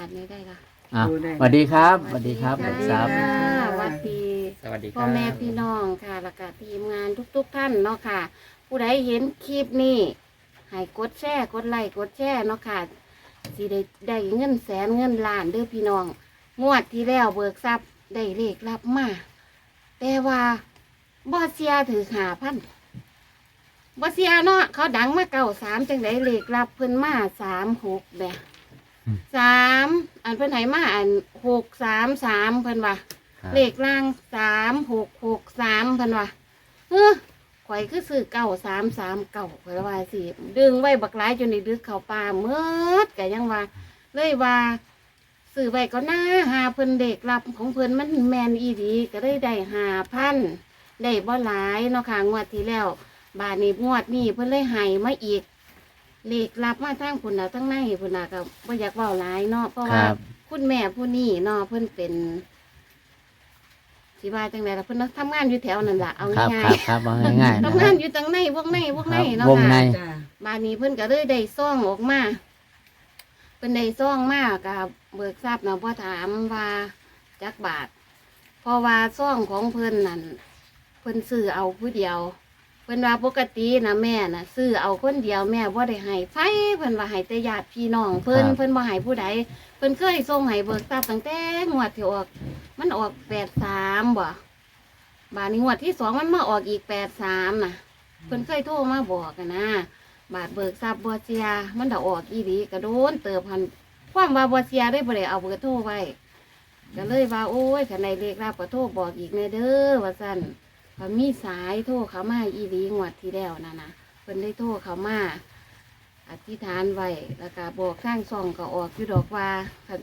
บัตรนี้ได้ละอะดูได้สวัสดีครับสวัสดีครับสวัสดีเบิกทรัพย์ค่ะสวัสดี สวัสดีคพ่อรับแม่พี่น้องค่ะแล้วก็ทีมงานทุก ๆ ท่านเนาะค่ะ ผู้ใดเห็นคลิปนี้ให้กดแชร์กดไลค์กดแชร์เนาะค่ะสิได้ได้เงินแสนเงินล้านเด้อพี่น้อง งวดที่แล้วเบิกทรัพย์ได้เลขรับมาแต่ว่าบอเซียถือหาพันบอเซียเนาะเขาดังมาเก่าสามจังไดเลขรับเพิ่นมาสามหกแบบอืม สามอันเพิ่นให้มาอันหกสามสามเพิ่นว่าครับเลขล่างสามหกหกสามเพิ่นว่าเออข่อยคือซื้อเก้าสามสามเก้าข่อยว่าสิดึงไว้บักหลายจนได้ดึกเข้าป่าเมื่อก็ยังว่า เลยว่าซื้อไว้ก็น่าหาเพิ่นเด็กรับของเพิ่นมันแมนอีดีก็เลยได้หาพันได้บ่หลายเนาะค่ะงวดที่แล้ว บาทนี้งวดนี้เพิ่นเลยให้มาอีก เลขรับมาทั้งพุ่นน่ะทั้งในพุ่นน่ะก็บ่อยากเว้าหลายเนาะเพราะคว่ารับ คุณแม่ผู้นี้เนาะเพิ่นเป็นสิว่าจังไดล่ะเพิ่นทำงานอยู่แถวนั่นล่ะเอาครับง่าครัยบครับเอาง่ายๆๆนะทำคงารันบ อยู่ตังในวงในวงในครับเนาะวงใน ค่ะจ้าบานนี้เพิ่นก็เลยได้ซ่องออกมาเพิ่นได้ซ่องมากับเบิกทราบนะพ่อถามว่าจักบาทเพราะว่าซ่องของเพิ่นนั่นเพิ่นซื้อเอาผู้เดียวเพิ่นว่าปกตินะแม่น่ะซื้อเอาคนเดียวแม่บ่ได้ให้ไฟเพิ่นว่าให้แต่ญาติพี่น้องเพิ่นครับ เพิ่นบ่ให้ผู้ใดเพิ่นเคยส่งให้เบิกทราบตั้งแต่งวดที่ออก มันออก83บ่บาดนี้งวดที่สองมันมาออกอีก83น่ะเพิ่นเคยโทรมาบอกกันนะบาทเบิกทรัพย์บัวเซียมันดออกอีดีกระโดนเติบพันความว่าบัวเซียได้บ่ได้เอาเบอร์โทรไว้ก็เลยว่าโอ้ยขันในเลขรับก็โทรบอกอีกในเด้อว่าซั่น พอมีสายโทรเขามาอีดีงวดที่แล้วนะนะเพิ่นได้โทรเขามาอธิษฐานไว้แล้วก็บอกข้างซองก็ออกอยู่ดอกว่าคัน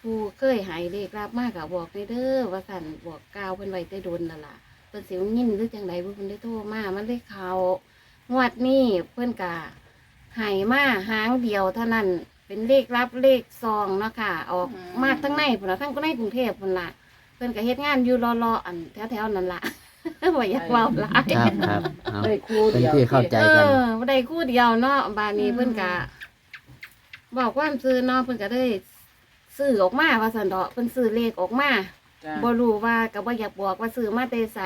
ผู้เคยหายเลขรับมากก็บอกในเด้อว่าซั่นบอกกาวเพิ่นไว้แต่โดนนั่นล่ะเพิ่นสิวยินหรือจังใดเพิ่นได้โทรมามันได้เขางวดนี้เพิ่นกะให้มาหางเดียวเท่านั้นเป็นเลขรับเลขซองเนาะค่ะออกมาทั้งในพุ่นละทั้งก็ในกรุงเทพพุ่นละเพิ่นก็เฮ็ดงานอยู่รอๆอันแถวๆนั่นล่ะ บ่อยากเว้าหลายครับครับเอาได้คู่เป็นเดียวที่เข้าใจเอกัน อบ่ได้คู่เดียวเนาะบานนี้เพิ่นกะบอกความซื้อเนาะเพิ่นก็ได้ซื้อออกมาว่าซั่นดอกเพิ่นซื้อเลขออกมา จ้าบ่รู้ว่าก็บ่อยากบอกว่าซื้อมาแต่ไส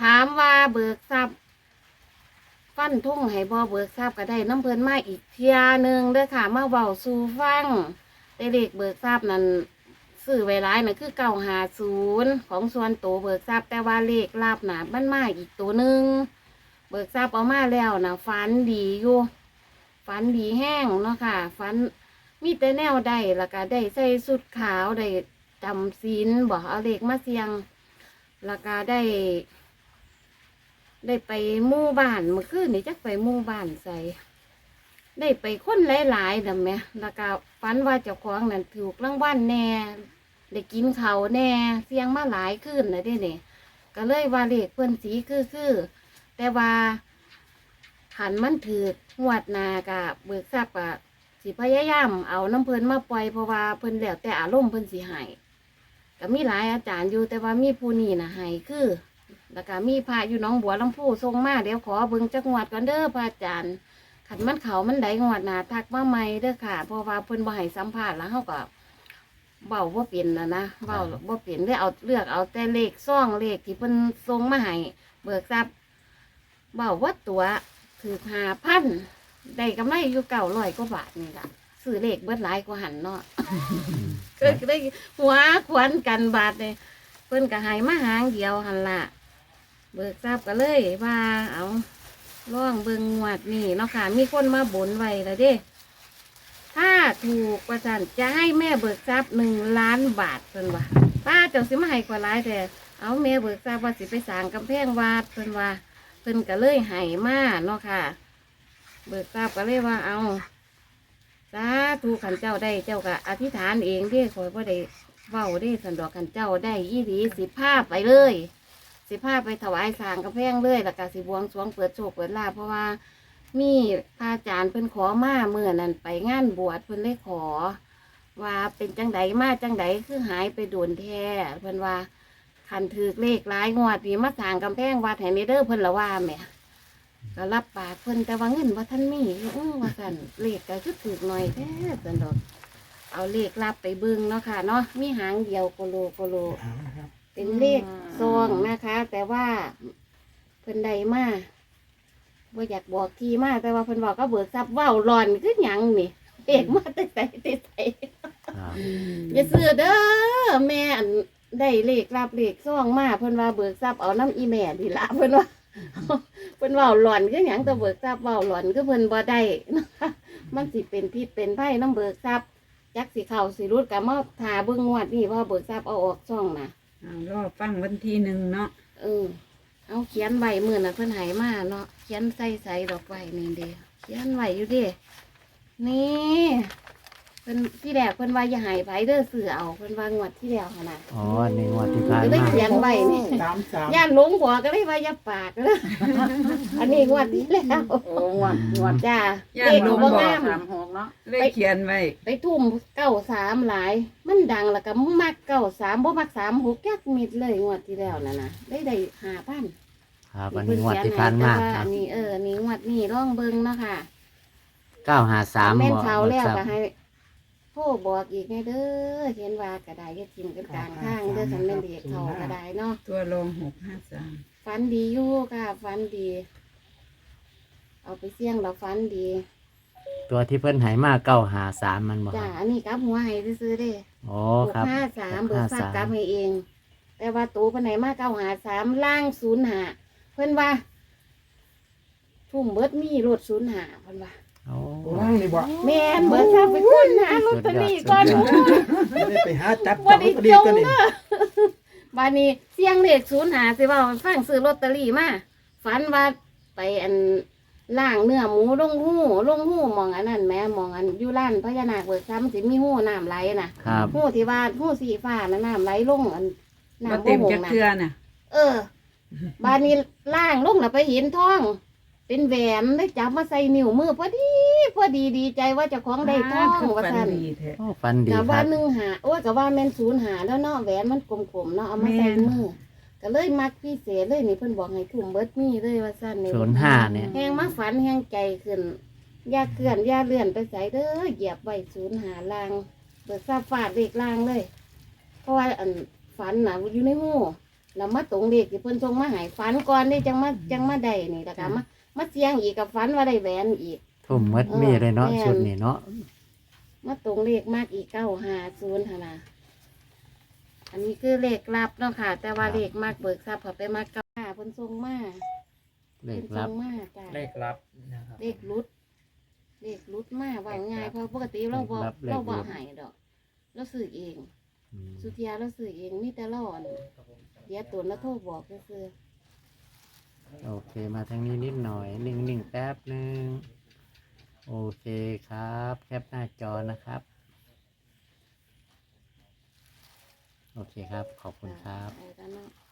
ถามว่าเบิกทรัพย์ฟันทุ่งให้บ่เบิกทรัพย์ก็ได้น้ำเพิ่นมาอีกเที่ยหนึงเด้อค่ะมาเว้าสู่ฟังแต่เลขเบิกทรัพย์นั้น ซื้อไว้หลายน่ะคือ950ของส่วนตัวเบิกทรัพย์แต่ว่าเลขลาบหน่ะมันมาอีกตัวหนึ่งเบิกทรัพย์เอามาแล้วนะฝันดีอยู่ฝันดีแห้งเนาะค่ะฝันมีแต่แนวใดแล้วก็ได้ใส่สุดขาวได้จำศีลบอกเอาเลขมาเสียงแล้วก็ได้ ได้ไปมู่บ้านเมื่อคืนนี่จักไปมู่บ้านใส่ได้ไปคนหลายๆดำแหมแล้วก็ฝันว่าเจ้าของนั่นถูกรางวัลแน่ ได้กินเขาแน่เสียงมาหลายคืนเลยเด้เนี่ยก็เลยว่าเลขเพื่อนสีคือคือแต่ว่าหันมันถือกงวดนากะเบิกทรัพย์อะสิพยายามเอาน้ำเพลินมาปล่อยเพราะว่าเพิ่นแล้วแต่อารมณ์เพิ่นสิใหายก็มีหลายอาจารย์อยู่แต่ว่ามีผู้นี้นะให้คือ แล้วก็มีพระอยู่น้องบัวลำพูทรงมาเดี๋ยวขอเบิ่งจักงวดก่อนเด้อพระอาจารย์ขันมันเขามันได้งวดนาทักมาใหม่เด้อค่ะเพราะว่าเพิ่นบ่ให้สัมภาษณ์แล้วเฮาก็ เว้าบ่เป็นนะนะเว้าบ่เป็นเลยเอาเลือกเอาแต่เลขซ่องเลขที่เพิ่นทรงมาให้เบิกทรัพย์เว้าว่าตัวถือ5,000ได้กำไรอยู่900กว่าบาทนี่ล่ะซื้อเลขเบิดหลายกว่าหันเนาะก็ได้หัวขวัญกันบาดเลยเพิ่นก็ใหายมาหางเดียวหันละเบิกทราบก็เลยว่าเอาล่องเบิงงวดนี่เนาะค่ะ มีคนมาบนไว้แล้วเด้ ถ้าถูกประจันจะให้แม่เบิกทรัพย์หนึ่งล้านบาทเพิ่นว่าป้าเจ้าสิมาให้กว่าหลายแต่เอาแม่เบิกทรัพย์ว่าสิไปสร้างกำแพงวัดเพิ่นว่าเพิ่นก็เลยให้มาเนาะค่ะ เบิกทรัพย์ก็เลยว่าเอาสาธุขันเจ้าได้เจ้าก็อธิษฐานเองเด้ขอยบ่ได้เว้าเด้สันดอกขันเจ้าได้อีหลีสิภาพไปเลย สิภาพไปถวายสร้างกระแพงเลยแล้วก็สิบวงสรวงเปิดโชคเปิดลาภเพราะว่า มีพระอาจารย์เพิ่นขอมาเมื่อนั้นไปงานบวชเพิ่นเลยขอ ว่าเป็นจังใดมาจังใดคือหายไปโดนแท้เพิ่นว่าคันถือเลขหลายงวดนี่มาสร้างกำแพงวัดให้ในเด้อเพิ่นละว่าแหม่ก็รับปากเพิ่นแต่ว่าเงินว่าท่านมีอยู่อื้อว่าสั่นเลขก็คือถูกหน่อยแท้สันดอก เอาเลขลับไปเบิ่งเนาะค่ะเนาะมีหางเดียวโกโลโกโลอเป็นเลขซองนะคะ แต่ว่าเพิ่นใดมา บ่อยากบอกทีมาแต่ว่าเพิ่นบอกก็เบิกทรัพย์เว้าร้อนคือหยังนี่เอกมาแต่ใส่แต่ใส่ครับอย่าเสือเด้อแม่อันได้เลขรับเลขซองมาเพิ่นว่าเบิกทรัพย์เอาน้ำอีแม่ดีละเพิ่นว่าเพิ่นเว้าหลอนคือหยังแต่เบิกทรัพย์เว้าหลอนคือเพิ่นบ่ได้นะคะมันสิเป็นพิษเป็นไผ่น้ำเบิกทรัพย์จักสิเข้าสิรุดก็มาทาเบิ่งงวดนี่เพราะเบิกทรัพย์เอาออกซ่องน่ะเอารอฟังวันที่หนึ่งเนาะ เออ เอาเขียนใบมือน่ะเพื่อนหายมาเนาะเขียนใส่ใส่ดอกใบนี่เดียเขียนไว้อยู่เด้นี่ พิ่นที่แรกเพิ่นว่าอย่าใหายไผเด้อซื้อเอาเพิ่นว่างวดที่แล้วหั่นน่ะอ๋ออันนี้งวดที่ผ่านก็ได้มาเขียนไว้นี่สามสามย่านหลงหัวก็เลยว่าอย่าปากเลยอันนี้งวดที่แล้วโอ้งวดงวดจ้าย่าเลนขหลดูงบ่บอกงามสามหกเนาะเลขเขียนไว้ไปทุ่มเก้าสามหลาย มันดังแล้วก็มักเก้าสามบ่มักสามหกแก๊กมิดเลยงวดที่แล้วน่ะนะได้ได้ห้าพันครับอันนี้งวดที่ผ่านมาแต่ว่ครับอันนี้เอออันนี้งวดนี้ร่องเบิ่งเนาะค่ะเก้าหาสามแม่นบอกเขาเบิกแล้วทรัพก็ย์ให้โทรบอกอีกไงเด้อเห็นว่ากระไดจะทิมกันกลางทางเด้อคันแม่นเด็กเขากระไดเนาะตัวรองหกห้าสามฟันดีอยู่ค่ะฟันดี เอาไปเสี่ยงเราฟันดีตัวที่เพิ่นใหายมาเก้าหาสามมันบอกจ้าอันนี้กลับหัวให้ซื้อๆเด้โอ้หกครับ ห้าสามเบิกทราบ653กลับให้เอง แต่ว่าตูปันไหนมาเก้าหาสามล่างศูนย์หาเพิ่นว่า ทุ่มเบิดมีรถศูนย์หาเพิ่นว่า โอ้ตัวล่างนี่บ่แม่นเบิดทราบไปคุณหาลอตเตอรี่ก่อนสุดยอดไม่ได้ไปหาจับว่าจับลได้อตเตอรี่ตัวนี้จงเด้อบานนี้เสียงเลขศูนย์หาสิว่าฟังซื้อลอตเตอรี่มาฝันว่าไปอันล่างเนื้อหมูลงหูลงหูมองอันนั้นแหม่มองอันอยู่ร้านพญานาคเบิกซ้ำสิมีหูน้ำไหลน่ะครับ หูที่ว่าหูสีฟ้านะน้ำไหลลงอันมาน้ำเต็มบ่หจังกนะเทือน่ะ เออ บานนี้ล่างลงน่ะไปเห็นทอง เป็นแหวนได้จับมาใส่นิ้วมือพอดีพอดีดีใจว่าเจ้าของได้ทองคือว่าฝันซั่นดีแท้โอ้ฟันดีแต่คว่ารับ หนึ่งหาโอ้ยก็ว่าแม่นศูนย์หาแล้วเนาะแหวนมันกลมๆเนาะเอามาใส่แม่นมือก็เลยมักพิเศษเลยนี่เพิ่นบอกให้ทุ่มเบิดมีเลยว่าซั่นนี่ ศูนย์ห้าเนี่ยแฮงมาฝันแฮงใจขึ้น อย่าเคลื่อนอย่าเลื่อนไปใส่เด้อเหยียบไว้ศูนย์หาลางเบิดทราบฟาดเด็กลางเลย เพราะว่าอันฝันน่ะอยู่ในหูแล้วมาตรงเด็กที่เพิ่นส่งมาให้ฝันก่อนนี่จังมาจังมาได้นี่แล้วก็มา มาเสียงอีกกับฝันว่าได้แหวนอีก ทุ่มหมดมีเลยเนาะแม่นชุดนี้เนาะมาตรงเลขมากอีกเก้าห้าศูนย์นะอันนี้คือเลขลับเนาะค่ะ แต่ว่าเลขมากเบิกทรัพย์เขาไปมากเก้าห้าเพิ่นส่งมาเลเพิ่ขนลัส่บงมาจ้ะเลขลับนะครับเลขรุด เลขรุดมาว่าง่ายเพราะปกติเราบอกเราบอกหายดอก เราซื้อเอง อืมสุธิยาเราซื้อเองมีแต่เราอ่อนเดี๋ยวตัวแล้วโทรบอกก็คือ โอเคมาทางนี้นิดหน่อยหนึ่งหนึ่งแป๊บหนึ่งโอเคครับ แคปหน้าจอนะครับ โอเคครับ ขอบคุณครับ ไปแล้วเนาะ